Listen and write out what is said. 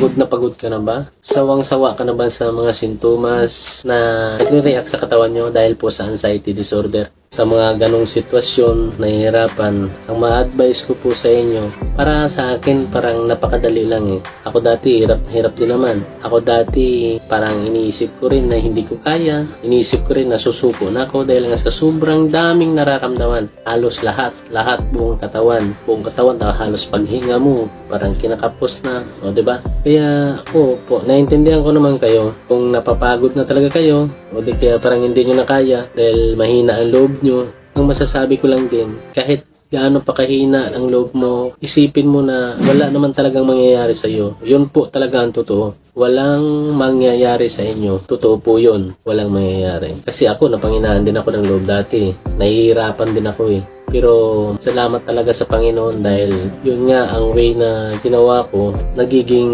Pagod na pagod ka na ba? Sawang-sawa ka na ba sa mga sintomas na nagre-react sa katawan nyo dahil po sa anxiety disorder? Sa mga ganong sitwasyon, nahihirapan, ang ma-advise ko po sa inyo, para sa akin parang napakadali lang eh. Ako dati hirap na hirap din naman. Ako dati parang iniisip ko rin na hindi ko kaya. Iniisip ko rin na susuko na ako dahil nga sa sobrang daming nararamdaman. Halos lahat, lahat buong katawan. Buong katawan, ta- halos paghinga mo, parang kinakapos na. O, ba? Kaya ako po, naintindihan ko naman kayo kung napapagod na talaga kayo o di kaya parang hindi nyo na kaya dahil mahina ang loob nyo. Ang masasabi ko lang din, kahit gaano pa kahina ang loob mo, isipin mo na wala naman talagang mangyayari sa iyo. Yun po talaga ang totoo. Walang mangyayari sa inyo. Totoo po yun. Walang mangyayari. Kasi ako, napanginaan din ako ng loob dati. Nahihirapan din ako eh. Pero salamat talaga sa Panginoon dahil yun nga ang way na ginawa ko, nagiging